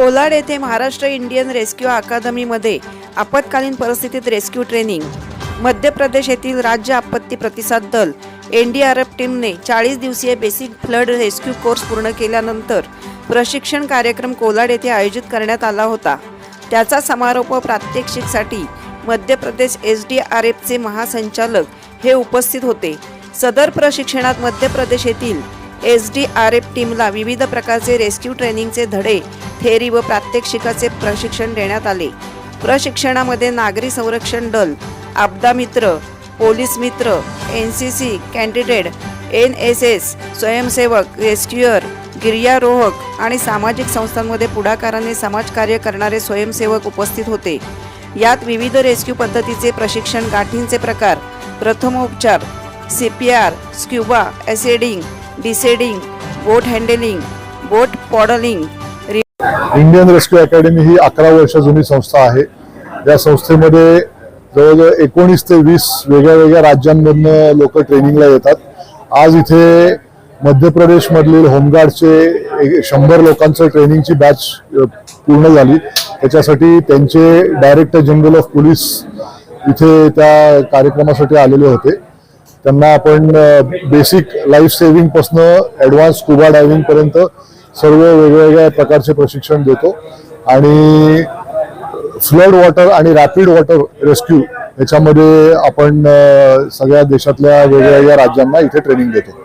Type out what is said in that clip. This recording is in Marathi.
कोलाड येथे महाराष्ट्र इंडियन रेस्क्यू अकादमीमध्ये आपत्कालीन परिस्थितीत रेस्क्यू ट्रेनिंग. मध्य प्रदेश येथील राज्य आपत्ती प्रतिसाद दल एनडीआरएफ टीमने चाळीस दिवसीय बेसिक फ्लड रेस्क्यू कोर्स पूर्ण केल्यानंतर प्रशिक्षण कार्यक्रम कोलाड येथे आयोजित करण्यात आला होता. त्याचा समारोप प्रात्यक्षिकसाठी Madhya Pradesh S D R एफचे महासंचालक हे उपस्थित होते. सदर प्रशिक्षणात मध्य प्रदेश येथील एस डी आर एफ टीमला विविध प्रकारचे रेस्क्यू ट्रेनिंगचे धडे थेरी व प्रात्यक्षिकाचे प्रशिक्षण देण्यात आले. प्रशिक्षणामध्ये नागरी संरक्षण दल आपदा मित्र पोलीस मित्र N C C candidate N S S स्वयंसेवक रेस्क्युअर गिर्यारोहक आणि सामाजिक संस्थांमध्ये पुढाकाराने समाजकार्य करणारे स्वयंसेवक उपस्थित होते. यात विविध रेस्क्यू पद्धतीचे प्रशिक्षण गाठींचे प्रकार प्रथमोपचार C P R scuba ascending descending boat handling boat paddling Indian rescue academy ही अकरा वर्ष जुनी संस्था आहे. या संस्थेमध्ये जवळजवळ एकोणीस ते वीस वेगळ्या वेगळ्या राज्यांमधनं लोक ट्रेनिंगला येतात. आज इथे मध्य प्रदेशमधील होमगार्डचे शंभर लोकांचं ट्रेनिंगची बॅच पूर्ण झाली. त्याच्यासाठी त्यांचे डायरेक्टर जनरल ऑफ पोलीस इथे त्या कार्यक्रमासाठी आलेले होते. त्यांना आपण बेसिक लाईफ सेव्हिंग पासनं ॲडव्हान्स स्कुबा डायव्हिंग पर्यंत सर्व वेगवेगळ्या प्रकारचे प्रशिक्षण देतो. आणि फ्लड वॉटर आणि रॅपिड वॉटर रेस्क्यू याच्यामध्ये आपण सगळ्या देशातल्या वेगवेगळ्या राज्यांना इथे ट्रेनिंग देतो.